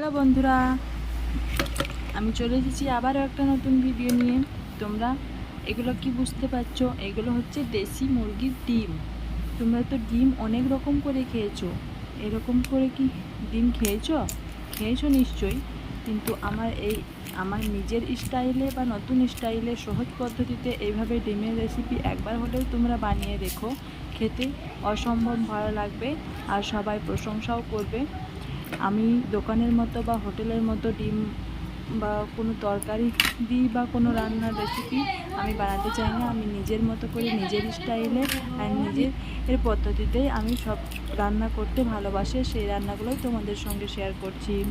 Hello বন্ধুরা, আমি চলে এসেছি আবারও একটা নতুন ভিডিও নিয়ে। তোমরা এগুলো কি বুঝতে পারছ? এগুলো হচ্ছে দেশি মুরগির ডিম। তোমরা তো ডিম অনেক রকম করে খেয়েছো। এরকম করে কি ডিম খেয়েছো? খেয়েছো নিশ্চয়ই। কিন্তু আমার এই, আমার নিজের স্টাইলে বা নতুন স্টাইলে সহজ পদ্ধতিতে এইভাবে ডিমের রেসিপি একবার হলেও তোমরা বানিয়ে দেখো। খেতে অসম্ভব ভালো লাগবে আর সবাই প্রশংসাও করবে। আমি দোকানের মতো বা হোটেলের মতো ডিম বা কোনো তরকারি দিই বা কোনো রান্নার রেসিপি আমি বানাতে চাই না। আমি নিজের মতো করে, নিজের স্টাইলে আর নিজের এর পদ্ধতিতেই আমি সব রান্না করতে ভালোবাসি। সেই রান্নাগুলোই তোমাদের সঙ্গে শেয়ার করছি।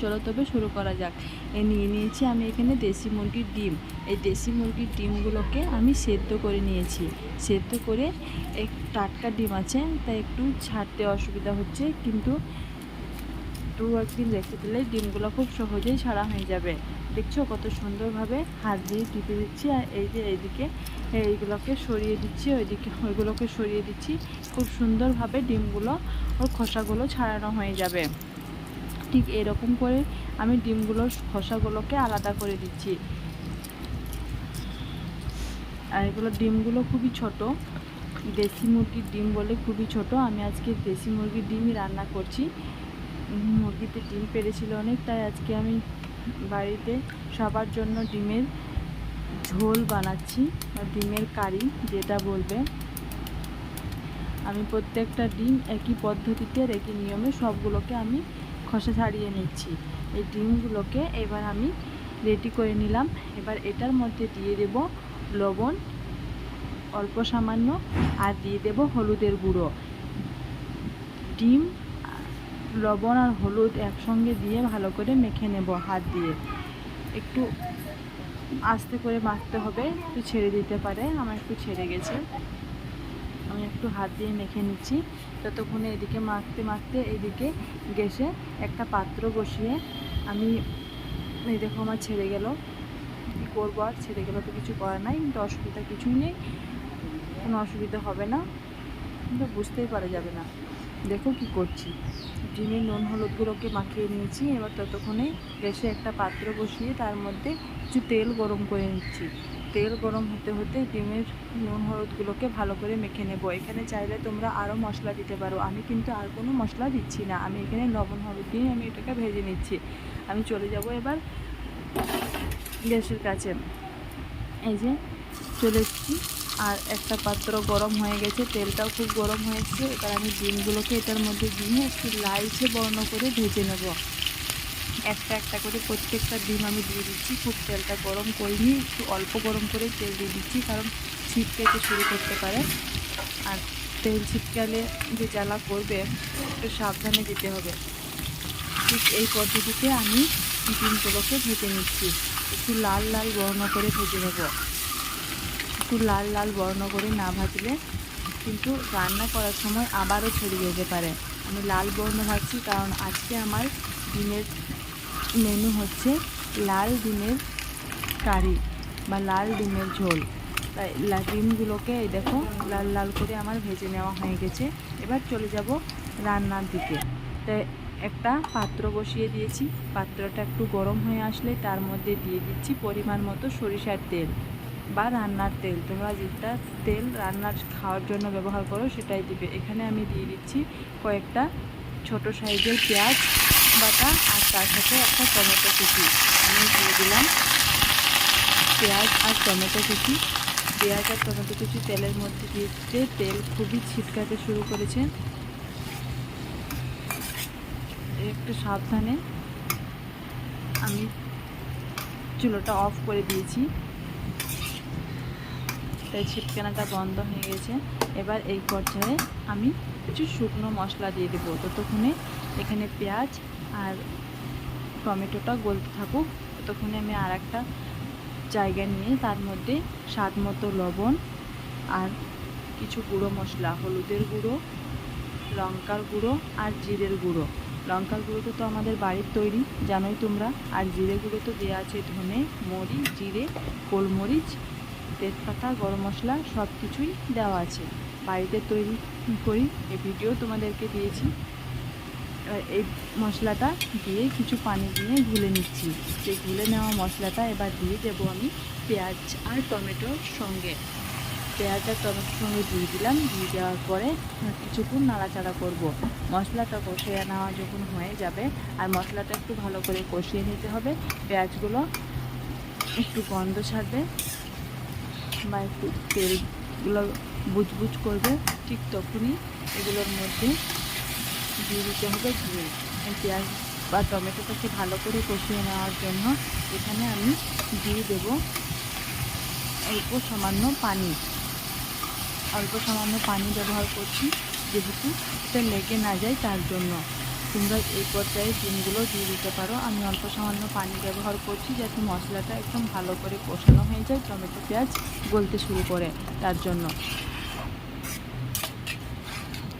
চলো তবে শুরু করা যাক। এ নিয়ে নিয়েছি আমি এখানে দেশি মুরগির ডিম। এই দেশি মুরগির ডিমগুলোকে আমি সেদ্ধ করে নিয়েছি। সেদ্ধ করে এক টাটকা ডিম আছে, তাই একটু ছাড়তে অসুবিধা হচ্ছে। কিন্তু দু একদিন রেখে দিলে ডিমগুলো খুব সহজেই ছাড়া হয়ে যাবে। দেখছ কত সুন্দরভাবে হাত দিয়ে টিপে দিচ্ছি আর এই যে এইদিকে এইগুলোকে সরিয়ে দিচ্ছি, ওইদিকে ওইগুলোকে সরিয়ে দিচ্ছি। খুব সুন্দরভাবে ডিমগুলো ওর খোসাগুলো ছাড়ানো হয়ে যাবে। ঠিক এরকম করে আমি ডিমগুলোর খোসাগুলোকে আলাদা করে দিচ্ছি। আর এগুলো ডিমগুলো খুবই ছোট। দেশি মুরগির ডিম বলে খুবই ছোট। আমি আজকে দেশি মুরগির ডিমই রান্না করছি। মুরগিতে ডিম পেরেছিল অনেক, তাই আজকে আমি বাড়িতে সবার জন্য ডিমের ঝোল বানাচ্ছি, বা ডিমের কারি যেটা বলবে। আমি প্রত্যেকটা ডিম একই পদ্ধতিতে একই নিয়মে সবগুলোকে আমি খসা ছাড়িয়ে নিচ্ছি। এই ডিমগুলোকে এবার আমি রেডি করে নিলাম। এবার এটার মধ্যে দিয়ে দেব লবণ, অল্প সামান্য, আর দিয়ে দেব হলুদের গুঁড়ো। ডিম লবণ আর হলুদ একসঙ্গে দিয়ে ভালো করে মেখে নেব হাত দিয়ে। একটু আস্তে করে মাখতে হবে, একটু ছেড়ে দিতে পারে, আমার একটু ছেড়ে গেছে। আমি একটু হাত দিয়ে মেখে নিচ্ছি। ততক্ষণে এদিকে মাখতে মাখতে এদিকে গ্যাসে একটা পাত্র বসিয়ে আমি, এই দেখো আমার ছেড়ে গেল। কী করব আর? ছেড়ে গেলে তো কিছু করার নাই, কিন্তু অসুবিধা কিছুই নেই। কোনো অসুবিধা হবে না। কিন্তু বুঝতেই পারা যাবে না। দেখো কি করছি। ডিমের নুন হলুদগুলোকে মাখিয়ে নিয়েছি। এবার ততক্ষণে গ্যাসে একটা পাত্র বসিয়ে তার মধ্যে কিছু তেল গরম করে নিচ্ছি। তেল গরম হতে হতে ডিমের নুন হলুদগুলোকে ভালো করে মেখে নেব। এখানে চাইলে তোমরা আরও মশলা দিতে পারো। আমি কিন্তু আর কোনো মশলা দিচ্ছি না। আমি এখানে লবণ হলুদ দিয়ে আমি এটাকে ভেজে নিচ্ছি। আমি চলে যাব এবার গ্যাসের কাছে। এই যে চলে এসেছি। আর একটা পাত্র গরম হয়ে গেছে, তেলটাও খুব গরম হয়েছে এবার আমি ডিমগুলোকে এটার মধ্যে দিয়ে একটু লালচে বর্ণ করে ভেজে নেব। একটা একটা করে প্রত্যেকটা ডিম আমি দিয়ে দিচ্ছি, খুব তেলটা গরম করিনি, একটু অল্প গরম করে তেল দিয়ে দিচ্ছি, কারণ ছিটকাইতে শুরু করতে পারে। আর তেল ছিটকালে যে জ্বালা করবে, একটু সাবধানে দিতে হবে। ঠিক এই পদ্ধতিতে আমি ডিমগুলোকে ভেজে নিচ্ছি। একটু লাল লাল বর্ণ করে ভেজে নেব। একটু লাল লাল বর্ণ করে না ভাজলে কিন্তু রান্না করার সময় আবারও ছড়িয়ে যেতে পারে। আমি লাল বর্ণ ভাজছি কারণ আজকে আমার ডিমের মেনু হচ্ছে লাল ডিমের কারি বা লাল ডিমের ঝোল। তাই ডিমগুলোকে এই দেখো লাল লাল করে আমার ভেজে নেওয়া হয়ে গেছে। এবার চলে যাব রান্নার দিকে। তাই একটা পাত্র বসিয়ে দিয়েছি। পাত্রটা একটু গরম হয়ে আসলে তার মধ্যে দিয়ে দিচ্ছি পরিমাণ মতো সরিষার তেল। বা রান্নার তেল। তোমরা যেটা তেল রান্নার খাওয়ার জন্য ব্যবহার করো সেটাই দিবে। এখানে আমি দিয়ে দিচ্ছি কয়েকটা ছোট সাইজের পেঁয়াজ, বাটা আর তার সাথে একটা টমেটো কুচি। আমি দিয়ে দিলাম পেঁয়াজ আর টমেটো কুচি। পেঁয়াজ আর টমেটো কুচি তেলের মধ্যে দিয়ে দিতে তেল খুবই ছিটকাতে শুরু করেছে। একটু সাবধানে আমি চুলোটা অফ করে দিয়েছি। তাই ছিটকানাটা বন্ধ হয়ে গেছে। এবার এই পর্যায়ে আমি কিছু শুকনো মশলা দিয়ে দেবো। ততক্ষণে এখানে পেঁয়াজ আর টমেটোটা গলতে থাকুক। ততক্ষণে আমি আর একটা জায়গা নিয়ে তার মধ্যে স্বাদ মতো লবণ আর কিছু গুঁড়ো মশলা, হলুদের গুঁড়ো, লঙ্কার গুঁড়ো আর জিরের গুঁড়ো। লঙ্কার গুঁড়ো তো আমাদের বাড়ির তৈরি, জানোই তোমরা। আর জিরে গুঁড়ো তো দেওয়া আছে ধনে, মরিচ, জিরে, গোলমরিচ তেজপাতা, গরম মশলা সব কিছুই দেওয়া আছে। বাড়িতে তৈরি করি এই ভিডিও তোমাদেরকে দিয়েছি। এই মশলাটা দিয়ে কিছু পানি দিয়ে গুলে নিচ্ছি। সেই গুলে নেওয়া মশলাটা এবার দিয়ে দেবো আমি পেঁয়াজ আর টমেটোর সঙ্গে। পেঁয়াজ আর টমেটোর সঙ্গে দিয়ে দিলাম। দিয়ে দেওয়ার পরে কিছুক্ষণ নাড়াচাড়া করব। মশলাটা কষিয়ে নেওয়া যখন হয়ে যাবে, আর মশলাটা একটু ভালো করে কষিয়ে নিতে হবে, পেঁয়াজগুলো একটু গন্ধ ছাড়বে। বা একটু তেলগুলো বুজবুজ করবে ঠিক তখনই এগুলোর মধ্যে দিয়ে দিতে হবে ঘি। এই পেঁয়াজ বা টমেটোটাকে ভালো করে কষিয়ে নেওয়ার জন্য এখানে আমি দিয়ে দেব। অল্প সামান্য পানি। অল্প সামান্য পানি ব্যবহার করছি, যেহেতু এটা লেগে না যায় তার জন্য। তোমরা এই পর্যায়ে ডিমগুলো দিয়ে দিতে পারো। আমি অল্প সামান্য পানি ব্যবহার করছি যাতে মশলাটা একদম ভালো করে কষানো হয়ে যায় টমেটো, পেঁয়াজ গলতে শুরু করে তার জন্য।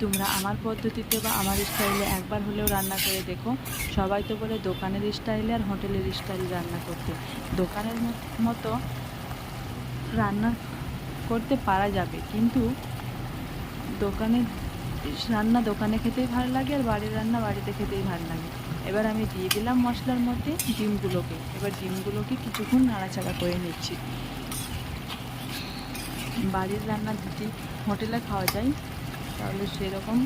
তোমরা আমার পদ্ধতিতে বা আমার স্টাইলে একবার হলেও রান্না করে দেখো। সবাই তো বলে দোকানের স্টাইলে আর হোটেলের স্টাইলে রান্না করতে। দোকানের মতো রান্না করতে পারা যাবে, কিন্তু দোকানে রান্না দোকানে খেতেই ভালো লাগে আর বাড়ির রান্না বাড়িতে খেতেই ভালো লাগে। এবার আমি দিয়ে দিলাম মশলার মধ্যে ডিমগুলোকে। এবার ডিমগুলোকে কিছুক্ষণ নাড়াচাড়া করে নিচ্ছি। বাড়ির রান্না যদি হোটেলে খাওয়া যায়, তাহলে সেরকম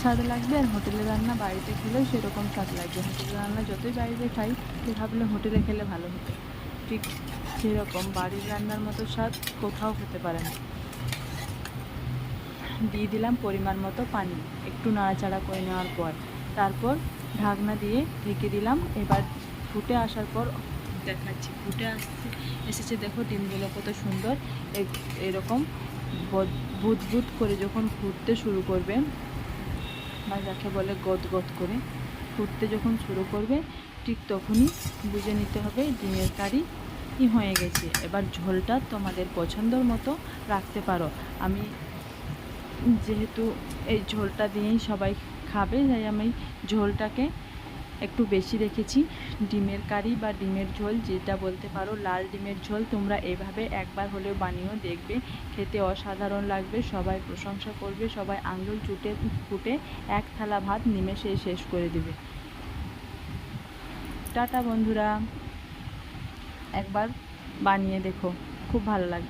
স্বাদ লাগবে আর হোটেলের রান্না বাড়িতে খেলেও সেরকম স্বাদ লাগবে। হোটেলের রান্না যতই বাড়িতে খাই তো ভাবলে হোটেলে খেলে ভালো হতো। ঠিক সেরকম বাড়ির রান্নার মতো স্বাদ কোথাও হতে পারে না। দিয়ে দিলাম পরিমাণ মতো পানি। একটু নাড়াচাড়া করে নেওয়ার পর। তারপর ঢাকনা দিয়ে ঢেকে দিলাম। এবার ফুটে আসার পর দেখাচ্ছি। ফুটে আসছে, এসেছে দেখো ডিমগুলো কত সুন্দর। এরকম বদ- বুদ করে যখন ফুটতে শুরু করবে, বা যাকে বলে গদ গদ করে, ফুটতে যখন শুরু করবে, ঠিক তখনই বুঝে নিতে হবে ডিমের কারি হয়ে গেছে। এবার ঝোলটা তোমাদের পছন্দর মতো রাখতে পারো। আমি যেহেতু এই ঝোলটা দিয়েই সবাই খাবে, তাই আমি ঝোলটাকে একটু বেশি রেখেছি। ডিমের কারি বা ডিমের ঝোল, যেটা বলতে পারো লাল ডিমের ঝোল, তোমরা এভাবে একবার হলেও বানিয়েও দেখবে। খেতে অসাধারণ লাগবে, সবাই প্রশংসা করবে, সবাই আঙুল চুটে, ফুটে এক থালা ভাত নিমেষে শেষ করে দেবে। টাটা বন্ধুরা, একবার বানিয়ে দেখো, খুব ভালো লাগবে।